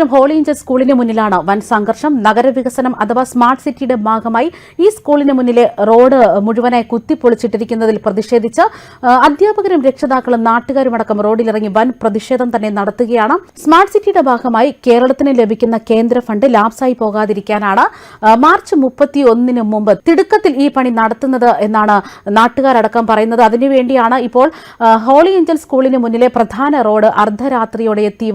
അന്തിമംഗലം holy Angeles സ്കൂളിന് മുന്നിലാണ് വൻ സംഘർഷം. നഗരവികസനം അഥവാ സ്മാർട്ട് സിറ്റിയുടെ ഭാഗമായി ഈ സ്കൂളിന് മുന്നിലെ റോഡ് മുഴുവനായി കുത്തിപ്പൊളിച്ചിട്ടിരിക്കുന്നതിൽ പ്രതിഷേധിച്ച് അധ്യാപകരും രക്ഷിതാക്കളും നാട്ടുകാരുമടക്കം റോഡിലിറങ്ങി വൻ പ്രതിഷേധം തന്നെ നടത്തുകയാണ്. സ്മാർട്ട് സിറ്റിയുടെ ഭാഗമായി കേരളത്തിന് ലഭിക്കുന്ന കേന്ദ്ര ഫണ്ട് ലാപ്സായി പോകാതിരിക്കാനാണ് മാർച്ച് മുപ്പത്തി ഒന്നിന് മുമ്പ് തിടുക്കത്തിൽ ഈ പണി നടത്തുന്നത് എന്നാണ് നാട്ടുകാരടക്കം പറയുന്നത്. അതിനുവേണ്ടിയാണ് ഇപ്പോൾ ഹോളി ഏഞ്ചൽ സ്കൂളിന് മുന്നിലെ പ്രധാന റോഡ് അർദ്ധരാത്രിയോടെ എത്തി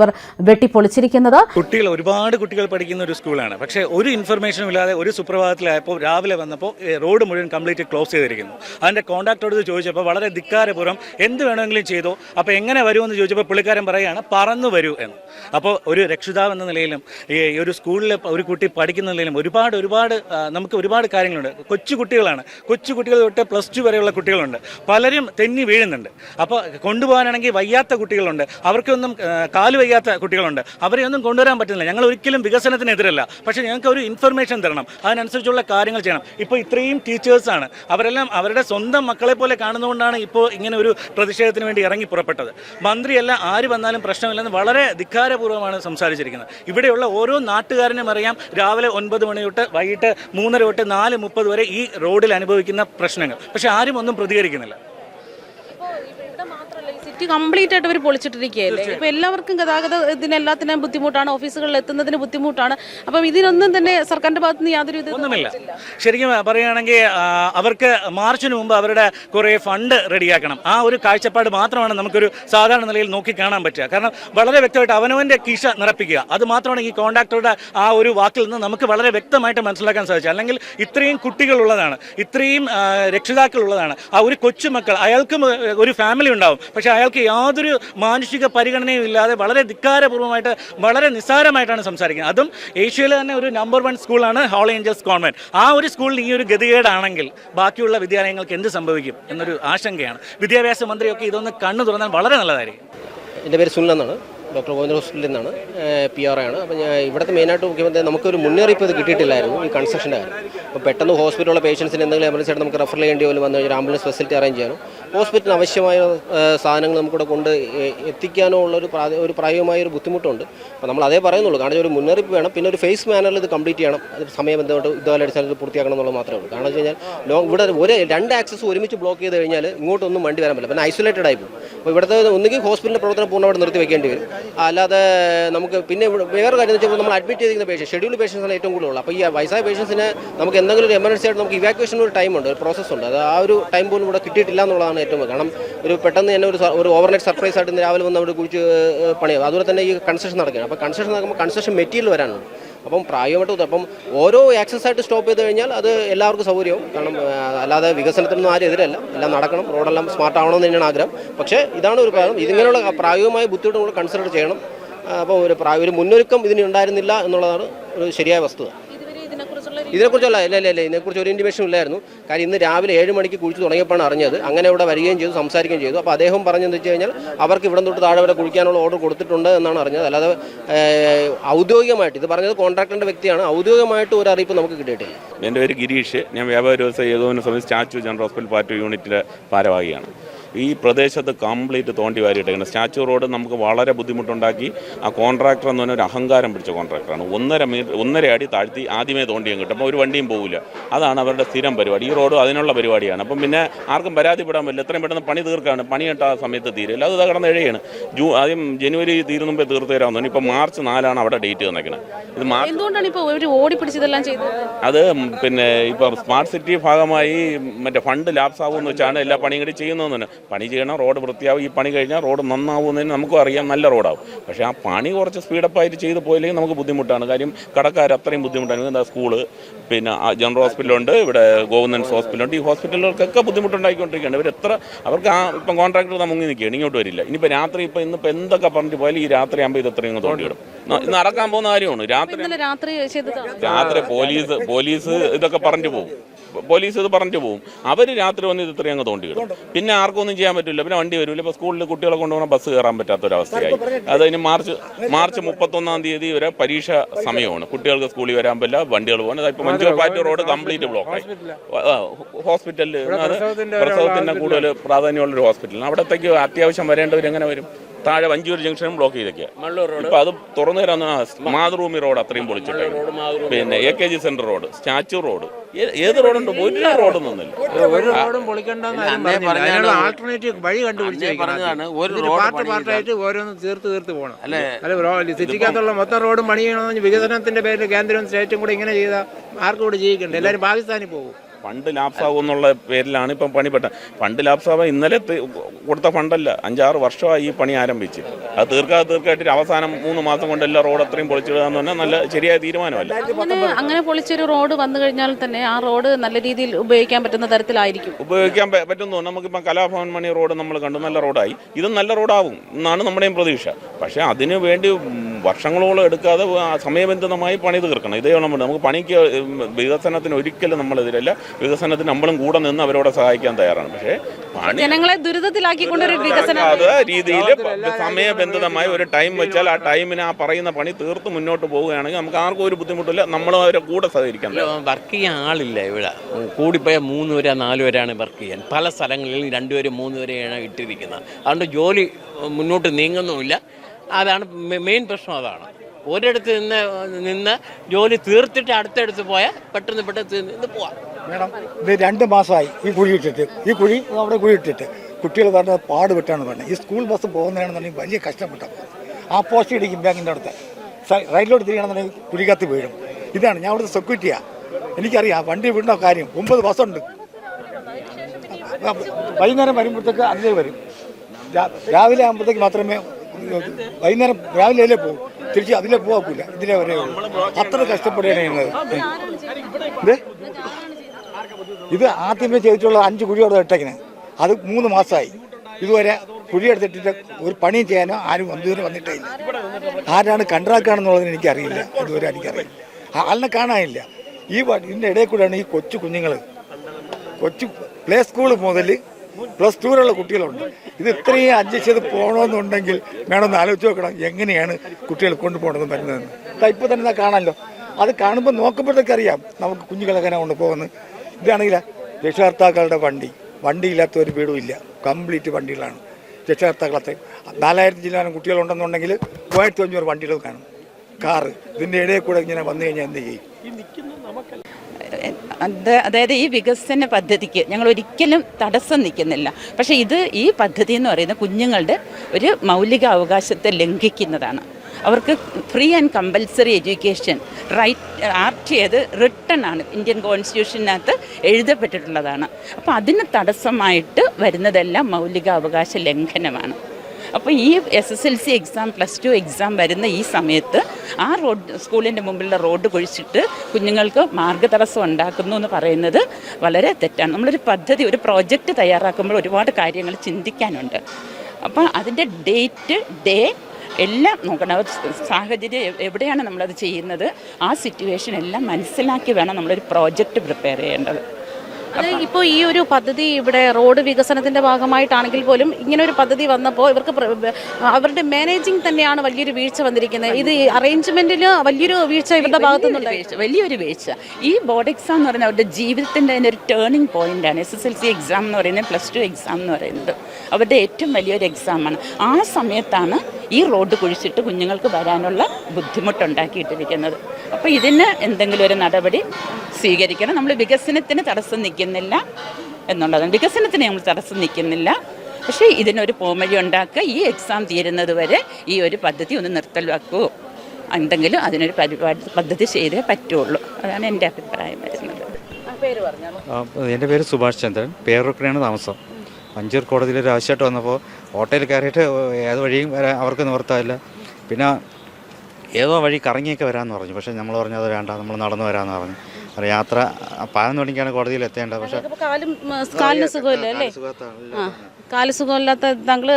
വെട്ടിപ്പൊളിച്ചിരിക്കുന്നത്. കുട്ടികൾ ഒരുപാട് കുട്ടികൾ പഠിക്കുന്ന ഒരു സ്കൂളാണ്. പക്ഷേ ഒരു ഇൻഫർമേഷനും ഇല്ലാതെ ഒരു സുപ്രഭാതത്തിലായപ്പോൾ രാവിലെ വന്നപ്പോൾ റോഡ് മുഴുവൻ കംപ്ലീറ്റ് ക്ലോസ് ചെയ്തിരിക്കുന്നു. അതിന്റെ കോൺടാക്ടോട് ചോദിച്ചപ്പോൾ വളരെ ധിക്കാരപൂർവം എന്ത് വേണമെങ്കിലും ചെയ്തു. അപ്പോൾ എങ്ങനെ വരുമെന്ന് ചോദിച്ചപ്പോൾ പുള്ളിക്കാരൻ പറയുകയാണ് പറന്നു വരൂ എന്ന്. അപ്പോൾ ഒരു രക്ഷിതാവ് എന്ന നിലയിലും ഈ ഒരു സ്കൂളിൽ ഒരു കുട്ടി പഠിക്കുന്ന നിലയിലും ഒരുപാട് ഒരുപാട് നമുക്ക് ഒരുപാട് കാര്യങ്ങളുണ്ട്. കൊച്ചു കുട്ടികളാണ്. കൊച്ചു കുട്ടികൾ തൊട്ട് പ്ലസ് ടു വരെയുള്ള കുട്ടികളുണ്ട്. പലരും തെന്നി വീഴുന്നുണ്ട്. അപ്പോൾ കൊണ്ടുപോകാനാണെങ്കിൽ വയ്യാത്ത കുട്ടികളുണ്ട്. അവർക്കൊന്നും കാൽ വയ്യാത്ത കുട്ടികളുണ്ട്. അവരെയൊന്നും കൊണ്ടുവരാൻ പറ്റുന്നില്ല. ഞങ്ങൾ ഒരിക്കലും വികസനത്തിനെതിരല്ല. പക്ഷേ ഞങ്ങൾക്ക് ഒരു ഇൻഫർമേഷൻ തരണം. അതിനനുസരിച്ചുള്ള കാര്യങ്ങൾ ചെയ്യണം. ഇപ്പോൾ ഇത്രയും ടീച്ചേഴ്സാണ് അവരെല്ലാം അവരുടെ സ്വന്തം മക്കളെ പോലെ കാണുന്നതുകൊണ്ടാണ് ഇപ്പോൾ ഇങ്ങനെ ഒരു പ്രതിഷേധത്തിന് വേണ്ടി ഇറങ്ങി പുറപ്പെട്ടത്. മന്ത്രിയല്ല ആര് വന്നാലും പ്രശ്നമില്ലെന്ന് വളരെ ധിക്കാരപൂർവമാണ് സംസാരിച്ചിരിക്കുന്നത്. ഇവിടെയുള്ള ഓരോ നാട്ടുകാരനും അറിയാം രാവിലെ ഒൻപത് മണി തൊട്ട് വൈകിട്ട് മൂന്നര തൊട്ട് നാല് മുപ്പത് വരെ ഈ റോഡിൽ അനുഭവിക്കുന്ന പ്രശ്നങ്ങൾ. പക്ഷേ ആരും ഒന്നും പ്രതികരിക്കുന്നില്ല. സിറ്റി കംപ്ലീറ്റ് ആയിട്ട് അവർ പൊളിച്ചിട്ടിരിക്കുകയല്ലേ? ഇപ്പൊ എല്ലാവർക്കും ഗതാഗത ഇതിനെല്ലാത്തിനും ബുദ്ധിമുട്ടാണ് ഓഫീസുകളിൽ എത്തുന്നതിന് ബുദ്ധിമുട്ടാണ്. അപ്പം ഇതിനൊന്നും തന്നെ സർക്കാരിന്റെ ഭാഗത്ത് നിന്ന് യാതൊരു ഒന്നുമില്ല. ശരിക്കും പറയുകയാണെങ്കിൽ അവർക്ക് മാർച്ചിന് മുമ്പ് അവരുടെ കുറെ ഫണ്ട് റെഡിയാക്കണം. ആ ഒരു കാഴ്ചപ്പാട് മാത്രമാണ് നമുക്കൊരു സാധാരണ നിലയിൽ നോക്കി കാണാൻ പറ്റുക. കാരണം വളരെ വ്യക്തമായിട്ട് അവനവന്റെ കീശ നിറപ്പിക്കുക. അത് മാത്രമാണ് ഈ കോൺട്രാക്ടറുടെ ആ ഒരു വാക്കിൽ നിന്ന് നമുക്ക് വളരെ വ്യക്തമായിട്ട് മനസ്സിലാക്കാൻ സാധിച്ചു അല്ലെങ്കിൽ ഇത്രയും കുട്ടികളുള്ളതാണ് ഇത്രയും രക്ഷിതാക്കളുള്ളതാണ്. ആ ഒരു കൊച്ചുമക്കൾ അയാൾക്കും ഒരു ഫാമിലി ഉണ്ടാവും. പക്ഷേ അയാൾക്ക് യാതൊരു മാനുഷിക പരിഗണനയും ഇല്ലാതെ വളരെ ധിക്കാരപൂർവമായിട്ട് വളരെ നിസ്സാരമായിട്ടാണ് സംസാരിക്കുന്നത്. അതും ഏഷ്യയിലെ തന്നെ ഒരു നമ്പർ വൺ സ്കൂളാണ് ഹോൾ ഏഞ്ചൽസ് കോൺവെന്റ് ആ ഒരു സ്കൂളിൽ ഈ ഒരു ഗതികേടാണെങ്കിൽ ബാക്കിയുള്ള വിദ്യാലയങ്ങൾക്ക് എന്ത് സംഭവിക്കും എന്നൊരു ആശങ്കയാണ്. വിദ്യാഭ്യാസ മന്ത്രിയൊക്കെ ഇതൊന്ന് കണ്ണു തുറന്നാൽ വളരെ നല്ലതായിരിക്കും. എന്റെ പേര് സുനിൽ എന്നാണ്. ഡോക്ടർ ഗോവിന്ദ ഹോസ്പിറ്റലിൽ നിന്നാണ്. പി ആർ ആണ്. അപ്പോൾ ഞാൻ ഇവിടുത്തെ മെയിനായിട്ട് മുഖ്യമന്ത്രി നമുക്കൊരു മുന്നറിയിപ്പ് ഇത് കിട്ടിയിട്ടില്ലായിരുന്നു ഈ കൺസ്ട്രക്ഷന്റെ കാര്യം. അപ്പോൾ പെട്ടെന്ന് ഹോസ്പിറ്റലുള്ള പേഷ്യൻസിന് എന്തെങ്കിലും എമർജൻസി ആയിട്ട് നമുക്ക് റെഫർ ചെയ്യേണ്ടി വരും. വന്നു കഴിഞ്ഞാൽ ആംബുലൻസ് ഫെസിലിറ്റി അറേഞ്ച് ചെയ്യാനോ. ഹോസ്പിറ്റലിന് ആവശ്യമായ സാധനങ്ങൾ നമുക്കിവിടെ കൊണ്ട് എത്തിക്കാനോ ഉള്ള ഒരു ഒരു പ്രായമായ ഒരു ബുദ്ധിമുട്ടുണ്ട്. അപ്പോൾ നമ്മൾ അതേ പറയുന്നുള്ളൂ. കാരണം ഒരു മുന്നറിയിപ്പ് വേണം. പിന്നെ ഒരു ഫേസ് മാനറിൽ ഇത് കംപ്ലീറ്റ് ചെയ്യണം. അത് സമയബന്ധമായിട്ട് ഇതുപോലെ അടിസ്ഥാനത്തിൽ പൂർത്തിയാക്കണം എന്നുള്ളത് മാത്രമേ ഉള്ളൂ. കാരണം വെച്ച് കഴിഞ്ഞാൽ ലോങ് ഇവിടെ ഒരു രണ്ട് ആക്സസ് ഒരുമിച്ച് ബ്ലോക്ക് ചെയ്ത് കഴിഞ്ഞാൽ ഇങ്ങോട്ടൊന്നും വണ്ടി വരാൻ പറ്റില്ല. പിന്നെ ഐസൊലേറ്റഡ് ആയി പോകും. അപ്പോൾ ഇവിടുത്തെ ഒന്നുകിൽ ഹോസ്പിറ്റലിന്റെ പ്രവർത്തനം പൂർണമായിട്ട് നിർത്തി വെക്കേണ്ടി വരും. അല്ലാതെ നമുക്ക് പിന്നെ വേറെ കാര്യം വെച്ചാൽ നമ്മൾ അഡ്മിറ്റ് ചെയ്തിരിക്കുന്ന പേഷ്യൻ ഷെഡ്യൂൾ പേഷ്യൻസാണ് ഏറ്റവും കൂടുതലുള്ളത്. അപ്പോൾ ഈ വയസ്സായ പേഷ്യൻസിന് നമുക്ക് എന്തെങ്കിലും ഒരു എമർജൻസി ആയിട്ട് നമുക്ക് ഇവാക്വേഷൻ ഒരു ടൈം ഉണ്ട് ഒരു പ്രോസസ്സ് ഉണ്ട്. അത് ആ ഒരു ടൈം പോലും ഇവിടെ കിട്ടിയിട്ടില്ല എന്നുള്ളതാണ് ഏറ്റവും കാരണം ഒരു പെട്ടെന്ന് തന്നെ ഒരു ഒരു ഓവർനൈറ്റ് സർപ്രൈസ് ആയിട്ട് രാവിലെ വന്ന് അവിടെ കുഴിച്ച് പണിയാവും അതുപോലെ തന്നെ ഈ കൺസ്ട്രക്ഷൻ നടക്കുകയാണ്. അപ്പോൾ കൺസ്ട്രക്ഷൻ നടക്കുമ്പോൾ കൺസ്ട്രക്ഷൻ മെറ്റീരിയൽ വരാനുണ്ട്. അപ്പം പ്രായമായിട്ട് അപ്പം ഓരോ ആക്സസ് ആയിട്ട് സ്റ്റോപ്പ് ചെയ്ത് കഴിഞ്ഞാൽ അത് എല്ലാവർക്കും സൗകര്യവും. കാരണം അല്ലാതെ വികസനത്തിനൊന്നും ആരും എതിരല്ല. എല്ലാം നടക്കണം. റോഡെല്ലാം സ്മാർട്ട് ആവണമെന്ന് തന്നെയാണ് ആഗ്രഹം. പക്ഷേ ഇതാണ് ഒരു കാരണം. ഇതിങ്ങനെയുള്ള പ്രായോഗികമായ ബുദ്ധിമുട്ടും കൂടെ കൺസിഡർ ചെയ്യണം അപ്പോൾ ഒരു പ്രായ ഒരു മുന്നൊരുക്കം ഇതിന് ഉണ്ടായിരുന്നില്ല എന്നുള്ളതാണ് ഒരു ശരിയായ വസ്തുത. ഇതിനെക്കുറിച്ചല്ല ഇല്ല ഇല്ല ഇല്ല ഇതിനെക്കുറിച്ച് ഒരു ഇൻഡിമേഷൻ ഇല്ലായിരുന്നു. കാര്യം ഇന്ന് രാവിലെ ഏഴ് മണിക്ക് കുഴിച്ച് തുടങ്ങിയപ്പോഴാണ് അറിഞ്ഞത്. അങ്ങനെ ഇവിടെ വരികയും ചെയ്തു സംസാരിക്കുകയും ചെയ്തു. അപ്പോൾ അദ്ദേഹം പറഞ്ഞെന്ന് വെച്ച് കഴിഞ്ഞാൽ അവർക്ക് ഇവിടെ തൊട്ട് താഴെ വരെ കുഴിക്കാനുള്ള ഓർഡർ കൊടുത്തിട്ടുണ്ട് എന്നാണ് അറിഞ്ഞത്. അല്ലാതെ ഔദ്യോഗികമായിട്ട് ഇത് പറഞ്ഞത് കോൺട്രാക്ടറിന്റെ വ്യക്തിയാണ്. ഔദ്യോഗികമായിട്ട് ഒരു അറിയിപ്പ് നമുക്ക് കിട്ടിയിട്ടില്ല. എന്റെ പേര് ഗിരീഷ്. ഞാൻ വ്യാപാര വ്യവസായ ഏകോപന സമിതി സ്റ്റാച്ചു ജനറൽ ഹോസ്പിറ്റൽ പാർട്ടി യൂണിറ്റിലെ ഭാരവാഹിയാണ്. ഈ പ്രദേശത്ത് കംപ്ലീറ്റ് തോണ്ടി വാരിയിട്ടേക്കുന്നത് സ്റ്റാച്ചു റോഡ് നമുക്ക് വളരെ ബുദ്ധിമുട്ടുണ്ടാക്കി. ആ കോൺട്രാക്ടർ എന്ന് പറഞ്ഞാൽ ഒരു അഹങ്കാരം പിടിച്ച കോൺട്രാക്ടറാണ്. ഒന്നര മീറ്റർ ഒന്നര അടി താഴ്ത്തി ആദ്യമേ തോണ്ടിയും കിട്ടും അപ്പോൾ ഒരു വണ്ടിയും പോകില്ല അതാണ് അവരുടെ സ്ഥിരം പരിപാടി. ഈ റോഡ് അതിനുള്ള പരിപാടിയാണ്. അപ്പം പിന്നെ ആർക്കും പരാതിപ്പെടാൻ പറ്റില്ല. എത്രയും പെട്ടെന്ന് പണി തീർക്കാണ്. പണി കേട്ട ആ സമയത്ത് തീരില്ല. അത് കിടന്ന് എഴുകയാണ് ജൂ ആദ്യം ജനുവരി തീരുന്ന മുമ്പേ തീർത്ത് തരാമെന്ന് ഇപ്പം മാർച്ച് നാലാണ് അവിടെ ഡേറ്റ് തന്നേക്കുന്നത് ഇത് എന്തുകൊണ്ടാണ് ഒരു ഓടി പിടിച്ചതെല്ലാം ചെയ്തത്? അത് പിന്നെ ഇപ്പം സ്മാർട്ട് സിറ്റി ഭാഗമായി മറ്റേ ഫണ്ട് ലാപ്സ് ആവുമെന്ന് വെച്ചാണ് എല്ലാ പണിയും കൂടി ചെയ്യുന്നതെന്ന് പണി ചെയ്യണം റോഡ് വൃത്തിയാവും. ഈ പണി കഴിഞ്ഞാൽ റോഡ് നന്നാവുന്നതിന് നമുക്കും അറിയാം നല്ല റോഡാവും. പക്ഷേ ആ പണി കുറച്ച് സ്പീഡപ്പായിട്ട് ചെയ്തു പോയില്ലെങ്കിൽ നമുക്ക് ബുദ്ധിമുട്ടാണ്. കാര്യം കടക്കാർ അത്രയും ബുദ്ധിമുട്ടാണ്. എന്താ സ്കൂൾ പിന്നെ ജനറൽ ഹോസ്പിറ്റലുണ്ട് ഇവിടെ ഗോവന്നൻസ് ഹോസ്പിറ്റലുണ്ട്. ഈ ഹോസ്പിറ്റലുകൾക്കൊക്കെ ബുദ്ധിമുട്ടുണ്ടായിക്കൊണ്ടിരിക്കുകയാണ്. ഇവർ എത്ര അവർക്ക് ആ ഇപ്പം കോൺട്രാക്ടർ മുങ്ങി നിൽക്കുകയാണ് ഇങ്ങോട്ട് വരില്ല. ഇനിയിപ്പോൾ രാത്രി ഇപ്പം ഇന്നിപ്പോൾ എന്തൊക്കെ പറഞ്ഞിട്ട് പോയാലും ഈ രാത്രി ആകുമ്പോൾ ഇത് എത്രയും തോണ്ടിയിടും. ഇന്ന് നടക്കാൻ പോകുന്ന കാര്യമാണ്. രാത്രി രാത്രി പോലീസ് പോലീസ് ഇതൊക്കെ പറഞ്ഞു പോകും. പോലീസ് ഇത് പറഞ്ഞു പോകും അവർ രാത്രി വന്ന് ഇത് ഇത്രയും അങ്ങ് തോണ്ടി കിടും പിന്നെ ആർക്കും ഒന്നും ചെയ്യാൻ പറ്റില്ല. പിന്നെ വണ്ടി വരില്ല ഇപ്പോൾ സ്കൂളിൽ കുട്ടികളെ കൊണ്ടുപോകണം ബസ് കയറാൻ പറ്റാത്തൊരവസ്ഥയായി. അത് ഇനി മാർച്ച് മാർച്ച് മുപ്പത്തൊന്നാം തീയതി വരെ പരീക്ഷ സമയമാണ്. കുട്ടികൾക്ക് സ്കൂളിൽ വരാൻ പറ്റില്ല വണ്ടികൾ പോകാൻ. ഇപ്പോൾ മഞ്ചൂർപ്പാറ്റ് റോഡ് കംപ്ലീറ്റ് ബ്ലോക്കായി ഹോസ്പിറ്റലിൽ പ്രസവത്തിന്റെ കൂടുതൽ പ്രാധാന്യമുള്ളൊരു ഹോസ്പിറ്റലാണ് അവിടത്തേക്ക് അത്യാവശ്യം വരേണ്ടവർ എങ്ങനെ വരും? താഴെ വഞ്ചൂർ ജംഗ്ഷനും ബ്ലോക്ക് ചെയ്തേക്കുക ഇപ്പൊ അത് തുറന്നു തരാൻ മാതൃഭൂമി റോഡ് അത്രയും പൊളിച്ചിട്ടേ പിന്നെ A K G centre road statue road. ഏത് റോഡുണ്ട്? ഒരു റോഡൊന്നുമില്ല ഒരു റോഡും പൊളിക്കണ്ടെന്ന് ആൾട്ടർനേറ്റീവ് വഴി പറഞ്ഞതാണ് ഒരു റോഡ് പാർട്ട്. പാർട്ടായിട്ട് ഓരോന്ന് തീർത്ത് തീർത്ത് പോകണം അല്ലേ? സിറ്റിക്കകത്തുള്ള മൊത്തം റോഡും പണിയണമെന്ന് വികസനത്തിന്റെ പേരിൽ കേന്ദ്രവും സ്റ്റേറ്റും കൂടെ ഇങ്ങനെ ചെയ്താൽ ആർക്കും കൂടെ ജീവിക്കണ്ട? എല്ലാവരും പാകിസ്ഥാനിൽ പോകും ഫണ്ട് ലാപ്സാവും എന്നുള്ള പേരിലാണ് ഇപ്പം പണിപ്പെട്ട ഫണ്ട് ലാപ്സാവാൻ ഇന്നലെ കൊടുത്ത ഫണ്ടല്ല. അഞ്ചാറ് വർഷമായി ഈ പണി ആരംഭിച്ച്. അത് തീർക്കാതെ തീർക്കായിട്ട് അവസാനം മൂന്ന് മാസം കൊണ്ട് എല്ലാ റോഡ് അത്രയും പൊളിച്ചിടുക എന്ന് പറഞ്ഞാൽ നല്ല ശരിയായ തീരുമാനമല്ല. അങ്ങനെ അങ്ങനെ പൊളിച്ചൊരു റോഡ് വന്നു കഴിഞ്ഞാൽ തന്നെ ആ റോഡ് നല്ല രീതിയിൽ ഉപയോഗിക്കാൻ പറ്റുന്ന തരത്തിലായിരിക്കും. ഉപയോഗിക്കാൻ പറ്റുന്നു. നമുക്കിപ്പം കലാഭവൻ മണി റോഡ് നമ്മൾ കണ്ടു. നല്ല റോഡായി. ഇതും നല്ല റോഡാവും എന്നാണ് നമ്മുടെയും പ്രതീക്ഷ. പക്ഷേ അതിനു വേണ്ടി വർഷങ്ങളോളം എടുക്കാതെ സമയബന്ധിതമായി പണി തീർക്കണം. ഇതേ നമ്മൾ നമുക്ക് പണിക്ക് വികസനത്തിന് ഒരിക്കലും നമ്മളെതിരല്ല വികസനത്തിന് നമ്മളും കൂടെ നിന്ന് അവരോട് സഹായിക്കാൻ തയ്യാറാണ്. പക്ഷേ ജനങ്ങളെ ദുരിതത്തിലാക്കിക്കൊണ്ടൊരു വികസനം അത് രീതിയിൽ സമയബന്ധിതമായി ഒരു ടൈം വെച്ചാൽ ആ ടൈമിന് ആ പറയുന്ന പണി തീർത്ത് മുന്നോട്ട് പോവുകയാണെങ്കിൽ നമുക്ക് ആർക്കും ഒരു ബുദ്ധിമുട്ടില്ല. നമ്മളും അവരെ കൂടെ സഹകരിക്കാൻ. വർക്ക് ചെയ്യാൻ ആളില്ല ഇവിടെ. കൂടിപ്പോയ മൂന്ന് പേരാ നാല് പേരാണ് വർക്ക് ചെയ്യാൻ. പല സ്ഥലങ്ങളിൽ രണ്ടുപേരും മൂന്ന് പേരെയാണ് ഇട്ടിരിക്കുന്നത്. അതുകൊണ്ട് ജോലി മുന്നോട്ട് നീങ്ങുന്നുമില്ല. അതാണ് മെയിൻ പ്രശ്നം അതാണ്. ഒരിടത്ത് നിന്ന് നിന്ന് ജോലി തീർത്തിട്ട് അടുത്തടുത്ത് പോയാൽ പെട്ടെന്ന് പെട്ടെന്ന് നിന്ന് പോവാം. മേഡം ഇത് രണ്ട് മാസമായി ഈ കുഴി ഇട്ടിട്ട്. ഈ കുഴി അവിടെ കുഴി ഇട്ടിട്ട്. കുട്ടികൾ പറഞ്ഞത് പാടുപെട്ടാണ് പറഞ്ഞത്. ഈ സ്കൂൾ ബസ് പോകുന്നതാണെന്നുണ്ടെങ്കിൽ വലിയ കഷ്ടപ്പെട്ട. ആ പോസ്റ്റ് ഇടിക്കും ബാങ്കിന്റെ അടുത്ത്. റൈറ്റിലോട്ട് തിരിയണമെന്നുണ്ടെങ്കിൽ കുഴിക്കത്ത് വീഴും. ഇതാണ് ഞാൻ അവിടുത്തെ സെക്യൂരിറ്റിയാണ് എനിക്കറിയാം വണ്ടി വിടേണ്ട കാര്യം. ഒമ്പത് ബസ്സുണ്ട്. വൈകുന്നേരം വരുമ്പോഴത്തേക്ക് അതിലേ വരും. രാവിലെ ആകുമ്പോഴത്തേക്ക് മാത്രമേ വൈകുന്നേരം രാവിലെ അല്ലേ പോകും തിരിച്ച് അതിലേ പോകില്ല ഇതിലേ വരെ. അത്ര കഷ്ടപ്പെടുകയാണ് ചെയ്യുന്നത്. ഇത് ആദ്യമേ ചെയ്തിട്ടുള്ള അഞ്ച് കുഴിയോടെ ഇട്ടേക്കുന്നത് അത് മൂന്ന് മാസമായി. ഇതുവരെ കുഴിയെടുത്തിട്ട് ഒരു പണിയും ചെയ്യാനോ ആരും വന്നതിന് വന്നിട്ടേ ഇല്ല ആരാണ് കണ്ടാക്കാണെന്നുള്ളതിന് എനിക്കറിയില്ല. ഇതുവരെ എനിക്കറിയില്ല. ആളിനെ കാണാനില്ല. ഈ ഇതിന്റെ ഇടയിൽ കൂടെയാണ് ഈ കൊച്ചു കുഞ്ഞുങ്ങൾ കൊച്ചു പ്ലേ സ്കൂൾ മുതൽ പ്ലസ് ടുവിലുള്ള കുട്ടികളുണ്ട്. ഇത് ഇത്രയും അഡ്ജസ്റ്റ് ചെയ്ത് പോകണമെന്നുണ്ടെങ്കിൽ വേണമെന്ന് ആലോചിച്ച് നോക്കണം. എങ്ങനെയാണ് കുട്ടികൾ കൊണ്ടുപോകണമെന്ന് വരുന്നതെന്ന്. ഇപ്പം തന്നെ കാണാമല്ലോ അത് കാണുമ്പോൾ നോക്കുമ്പോഴത്തേക്കറിയാം നമുക്ക് കുഞ്ഞുങ്ങളെങ്ങനെ കൊണ്ട് പോകുന്നത് ഇതാണെങ്കിൽ രക്ഷകർത്താക്കളുടെ വണ്ടി. വണ്ടിയില്ലാത്ത ഒരു വീടും ഇല്ല. കംപ്ലീറ്റ് വണ്ടികളാണ്. രക്ഷകർത്താക്കളത്തെ നാലായിരത്തി ചില്ലാനും കുട്ടികളുണ്ടെന്നുണ്ടെങ്കിൽ മൂവായിരത്തി അഞ്ഞൂറ് വണ്ടികൾ കാണും. കാറ്. ഇതിന്റെ ഇടയിൽ കൂടെ ഇങ്ങനെ വന്നു കഴിഞ്ഞാൽ എന്ത് ചെയ്യും? അത് അതായത് ഈ വികസന പദ്ധതിക്ക് ഞങ്ങൾ ഒരിക്കലും തടസ്സം നിൽക്കുന്നില്ല. പക്ഷേ ഇത് ഈ പദ്ധതി എന്ന് പറയുന്ന കുഞ്ഞുങ്ങളുടെ ഒരു മൗലിക അവകാശത്തെ ലംഘിക്കുന്നതാണ്. അവർക്ക് free and compulsory education right art ചെയ്ത് റിട്ടൺ ആണ്. ഇന്ത്യൻ കോൺസ്റ്റിറ്റ്യൂഷനകത്ത് എഴുതപ്പെട്ടിട്ടുള്ളതാണ്. അപ്പോൾ അതിന് തടസ്സമായിട്ട് വരുന്നതെല്ലാം മൗലിക അവകാശ ലംഘനമാണ്. അപ്പോൾ ഈ S S L C exam plus two exam വരുന്ന ഈ സമയത്ത് ആ റോഡ് സ്കൂളിന്റെ മുമ്പിലുള്ള റോഡ് കുഴിച്ചിട്ട് കുഞ്ഞുങ്ങൾക്ക് മാർഗതടസ്സം ഉണ്ടാക്കുന്നു എന്ന് പറയുന്നത് വളരെ തെറ്റാണ്. നമ്മളൊരു പദ്ധതി ഒരു പ്രോജക്റ്റ് തയ്യാറാക്കുമ്പോൾ ഒരുപാട് കാര്യങ്ങൾ ചിന്തിക്കാനുണ്ട്. അപ്പോൾ അതിന്റെ ഡേറ്റ് ഡേ എല്ലാം നോക്കണം സാഹചര്യം എവിടെയാണ് നമ്മളത് ചെയ്യുന്നത്? ആ സിറ്റുവേഷൻ എല്ലാം മനസ്സിലാക്കി വേണം നമ്മളൊരു പ്രോജക്റ്റ് പ്രിപ്പയർ ചെയ്യേണ്ടത്. അത് ഇപ്പോൾ ഈ ഒരു പദ്ധതി ഇവിടെ റോഡ് വികസനത്തിന്റെ ഭാഗമായിട്ടാണെങ്കിൽ പോലും ഇങ്ങനെ ഒരു പദ്ധതി വന്നപ്പോൾ ഇവർക്ക് അവരുടെ മാനേജിങ് തന്നെയാണ് വലിയൊരു വീഴ്ച വന്നിരിക്കുന്നത്. ഇത് അറേഞ്ച്മെന്റിൽ വലിയൊരു വീഴ്ച ഇവരുടെ ഭാഗത്തു വലിയൊരു വീഴ്ച വലിയൊരു വീഴ്ച. ഈ ബോർഡ് എക്സാം എന്ന് പറയുന്നത് അവരുടെ ജീവിതത്തിന്റെ തന്നെ ഒരു ടേണിംഗ് പോയിന്റാണ് S S L C exam എന്ന് പറയുന്നത് പ്ലസ് ടു എക്സാം എന്ന് പറയുന്നത്. അവരുടെ ഏറ്റവും വലിയൊരു എക്സാമാണ് ആ സമയത്താണ് ഈ റോഡ് കുഴിച്ചിട്ട് കുഞ്ഞുങ്ങൾക്ക് വരാനുള്ള ബുദ്ധിമുട്ടുണ്ടാക്കിയിട്ടിരിക്കുന്നത്. അപ്പോൾ ഇതിന് എന്തെങ്കിലും ഒരു നടപടി സ്വീകരിക്കണം. നമ്മൾ വികസനത്തിന് തടസ്സം നിൽക്കുന്നില്ല എന്നുള്ളതാണ്. വികസനത്തിന് നമ്മൾ തടസ്സം നിൽക്കുന്നില്ല. പക്ഷേ ഇതിനൊരു പോംവഴി ഉണ്ടാക്കുക. ഈ എക്സാം തീരുന്നത് വരെ ഈ ഒരു പദ്ധതി ഒന്ന് നിർത്തലാക്കുമോ എന്തെങ്കിലും അതിനൊരു പരിപാടി പദ്ധതി ചെയ്തേ പറ്റുള്ളൂ. അതാണ് എന്റെ അഭിപ്രായം വരുന്നത്. എന്റെ പേര് സുഭാഷ് ചന്ദ്രൻ. പേരൊക്കെയാണ് താമസം. അഞ്ചൂർ കോടതിയിൽ ഒരു ആവശ്യമായിട്ട് വന്നപ്പോൾ ഓട്ടോയിൽ കയറിയിട്ട് ഏത് വഴിയും വരാൻ അവർക്ക് നിവർത്തമില്ല പിന്നെ ഏതോ വഴി കറങ്ങിയൊക്കെ വരാമെന്ന് പറഞ്ഞു. പക്ഷേ നമ്മൾ പറഞ്ഞു അത് വേണ്ട നമ്മൾ നടന്നു വരാമെന്ന് പറഞ്ഞു. അത് യാത്ര പതിനൊന്ന് മണിക്കാണ് കോടതിയിൽ എത്തേണ്ടത്. പക്ഷേ കാലസുഖമില്ലാത്ത കാലിന് സുഖമില്ല അല്ലേ? കാൽ സുഖമില്ലാത്ത താങ്കൾ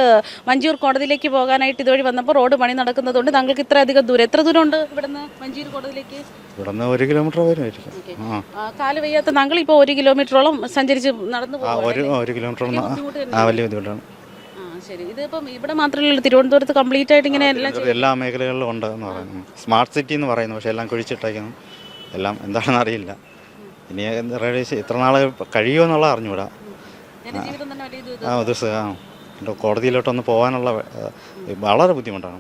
മഞ്ചൂർ കോടതിയിലേക്ക് പോകാനായിട്ട് ഇതുവഴി വന്നപ്പോൾ റോഡ് പണി നടക്കുന്നതുകൊണ്ട് താങ്കൾക്ക് ഇത്ര അധികം ദൂരം എത്ര ദൂരം ഉണ്ട് ഇവിടുന്ന് മഞ്ചൂർ കോടതിയിലേക്ക്? ഇവിടെ നിന്ന് ഒരു കിലോമീറ്റർ വരുമായിരിക്കും കാൽ വയ്യാത്ത താങ്കൾ ഇപ്പോൾ ഒരു കിലോമീറ്ററോളം സഞ്ചരിച്ച് നടന്നു ഒരു ഒരു കിലോമീറ്റർ വലിയ ബുദ്ധിമുട്ടാണ്. ശരി. ഇതിപ്പം ഇവിടെ മാത്രമല്ല തിരുവനന്തപുരത്ത് കംപ്ലീറ്റ് ആയിട്ട് ഇങ്ങനെ എല്ലാം എല്ലാ മേഖലകളിലും ഉണ്ട് എന്ന് പറയുന്നു. സ്മാർട്ട് സിറ്റി എന്ന് പറയുന്നു പക്ഷേ എല്ലാം കുഴിച്ചിട്ടേക്കുന്നു. എല്ലാം എന്താണെന്ന് അറിയില്ല. ഇനി ഇത്ര നാൾ കഴിയുമോ എന്നുള്ളത് വലിയ ഇത് ആ ഒരു ആ. കോടതിയിലോട്ടൊന്ന് പോകാനുള്ള വളരെ ബുദ്ധിമുട്ടാണ്.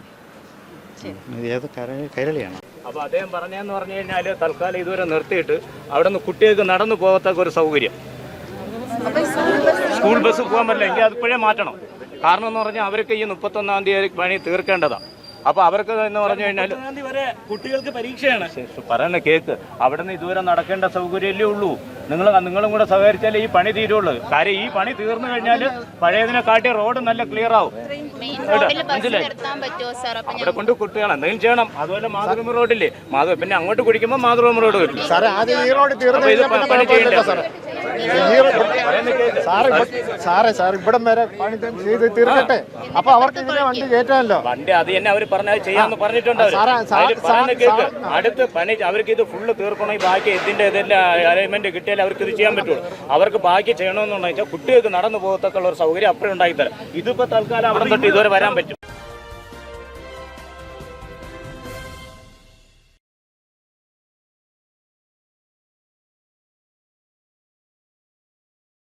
ഏത് കര കൈരളിയാണ്. അപ്പോൾ അദ്ദേഹം പറഞ്ഞതെന്ന് പറഞ്ഞു കഴിഞ്ഞാൽ തൽക്കാലം ഇതുവരെ നിർത്തിയിട്ട് അവിടെ നിന്ന് കുട്ടികൾക്ക് നടന്നു പോകത്തക്ക ഒരു സൗകര്യം. സ്കൂൾ ബസ് പോകാൻ പറ്റില്ല എങ്കിൽ അത് ഇപ്പോഴേ മാറ്റണം. കാരണം എന്ന് പറഞ്ഞാൽ അവർക്ക് ഈ മുപ്പത്തൊന്നാം തീയതി പണി തീർക്കേണ്ടതാണ്. അപ്പൊ അവർക്ക് എന്ന് പറഞ്ഞു കഴിഞ്ഞാൽ വരെ കുട്ടികൾക്ക് പരീക്ഷയാണ്. പറയുന്ന കേക്ക്. അവിടെ നിന്ന് ഇതുവരെ നടക്കേണ്ട സൗകര്യമല്ലേ ഉള്ളൂ? നിങ്ങൾ നിങ്ങളും കൂടെ സഹകരിച്ചാലേ ഈ പണി തീരുള്ളൂ. കാര്യം ഈ പണി തീർന്നു കഴിഞ്ഞാൽ പഴയതിനെ കാട്ടി റോഡ് നല്ല ക്ലിയർ ആവും. മനസ്സിലായി? അവിടെ കൊണ്ട് കുട്ടികൾ എന്തെങ്കിലും ചെയ്യണം. അതുപോലെ മാതൃഭൂമി റോഡില്ലേ? മാധവ പിന്നെ അങ്ങോട്ട് കുടിക്കുമ്പോൾ മാതൃഭൂമി റോഡ് കിട്ടും. പണി ചെയ്യണ്ടേ സാറ് സാറേ സാർ ഇവിടം വരെ പണി ചെയ്ത് തീർക്കട്ടെ. അപ്പൊ അവർക്ക് ഇതിനെ വണ്ടി കയറ്റാമല്ലോ. വണ്ടി അത് തന്നെ അവർ പറഞ്ഞാൽ ചെയ്യാന്ന് പറഞ്ഞിട്ടുണ്ട് അടുത്ത് പണി അവർക്ക് ഇത് ഫുള്ള് തീർക്കണം. ഈ ബാക്കി ഇതിന്റെ ഇതെല്ലാം അറേഞ്ച്മെന്റ് കിട്ടിയാൽ അവർക്ക് ഇത് ചെയ്യാൻ പറ്റുള്ളൂ. അവർക്ക് ബാക്കി ചെയ്യണമെന്നുണ്ടെങ്കിൽ കുട്ടികൾക്ക് നടന്നു പോകത്തക്കുള്ള ഒരു സൗകര്യം അപ്പോഴും ഉണ്ടാക്കി തരാം. ഇതിപ്പോ തൽക്കാലം അവിടെ തൊട്ട് ഇതുവരെ വരാൻ പറ്റും.